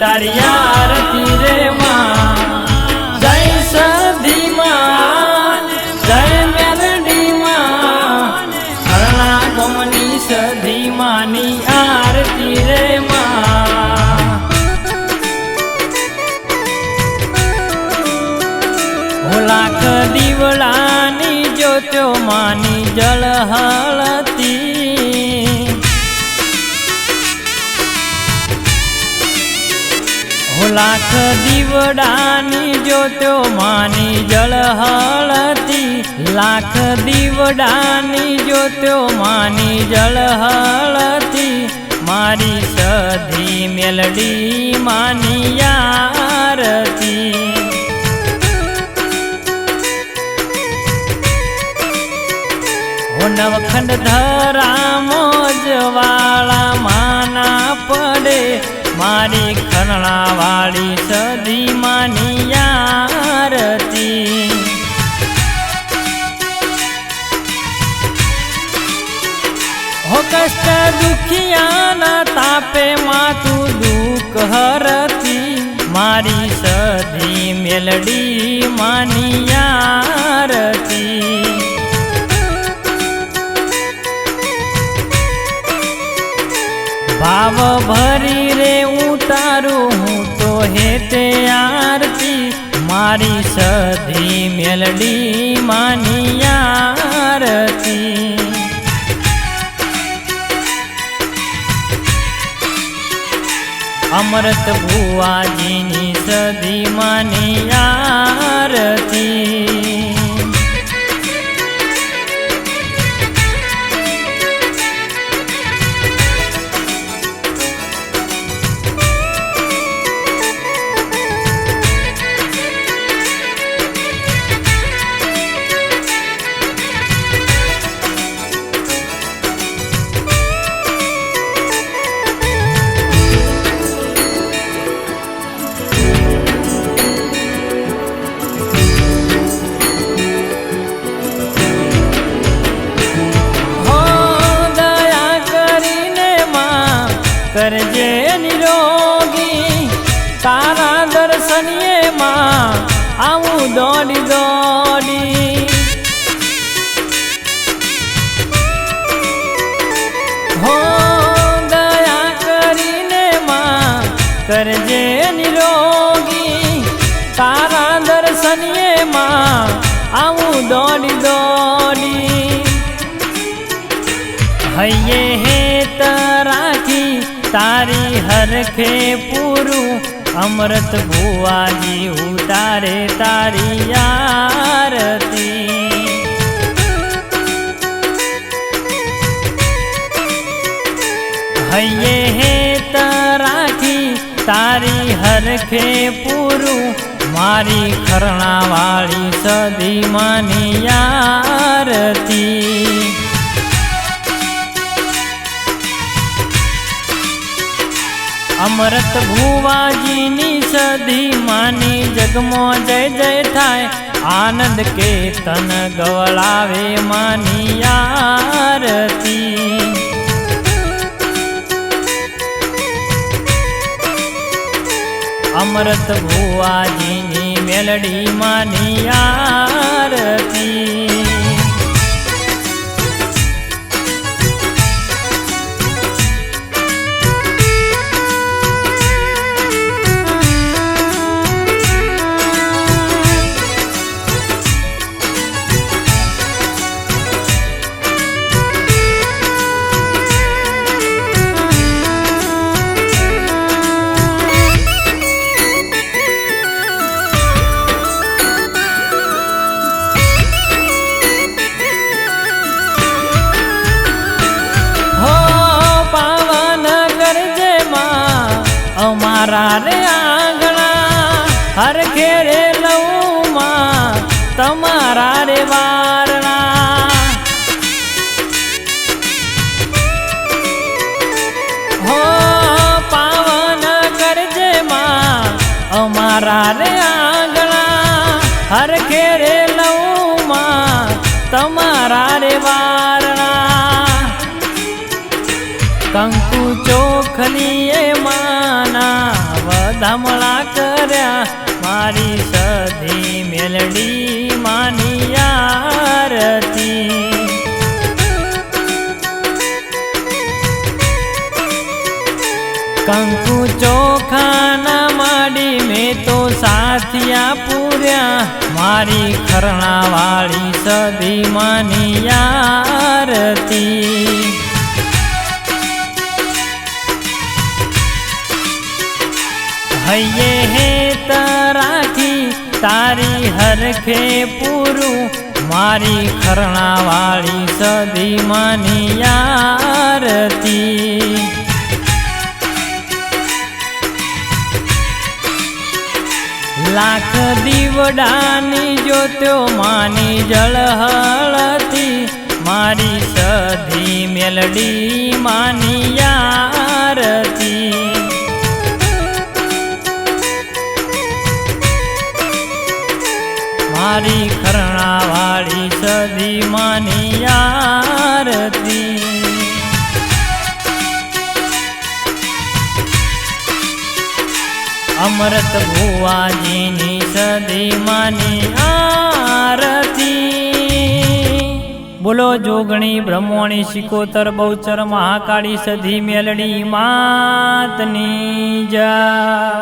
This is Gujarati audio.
તારી આરતી રે માં? જય સધી માં જય મેલડી માં હરણા ગમની સધી માની આરતી રે માં? હો દીવડાની જ્યોત્યો માની જળ લાખ દીવડાની જ્યોત્યો માની જળ હળતી લાખ દીવડાની જોતો માની જળ હળતી મારી સધી મેલડી માની યારતી નવખંડ ધરામો જવાળા માના પડે મારી ખરણા વાળી સદી માની આરતી. હો કષ્ટ દુખિયાના તાપે માતું દુઃખ હરતી. મારી સદી મેલડી માની આરતી. ભાવ ભરી મારી સધી મેલડી માની આરતી. અમૃત ભુવાજીની સધી માની આરતી. તારા દર્શનીએ માં આવું દોડી દોડી. હો, દયા કરીને માં કરજે નિરોગી. તારા દર્શનીએ માં આવું દોડી દોડી. હૈયે હેત રાખી તારી હરખે પૂરું અમૃત ભુવાજી ઉતારે તારી આરતી. હૈયે હે તારાખી તારી હરખે પૂરું. મારી ખરણા વાળી સદી માની આરતી. અમૃત ભુવાજીની સદી માની જગમો જય જય થાય. આનંદ કેતન ગવળાવે માની આરતી. અમૃત ભુવાજીની મેલડી માની આરતી. અમારા રે આંગણા, હર ઘેરે લઉં માં તમારા રે વારણા. હો, પાવન કરજે માં, અમારા રે આંગણા, હર ઘેરે લઉં માં તમારા રે વારણા. કંકુ ચોખલીએ માં મારી સધી મેલડી માની આરતી. કંકુ ચોખાના માડી મેં તો સાથિયા પૂર્યા, મારી ખરણાવાળી સધી માની આરતી. હૈયે હે તરાખી તારી હરખે પૂરું મારી ખરણાવાળી સદી માની આરતી લાખ દીવડાની જોત્યો માની જળહળતી મારી સધી મેલડી માની આરતી મારી ખરણાવાળી સદી માની આરતી. અમૃત ભુવાજીની સદી માની આરતી. બોલો જોગણી બ્રહ્મણી શિકોતર બહુચર મહાકાળી સધી મેલડી માતની જય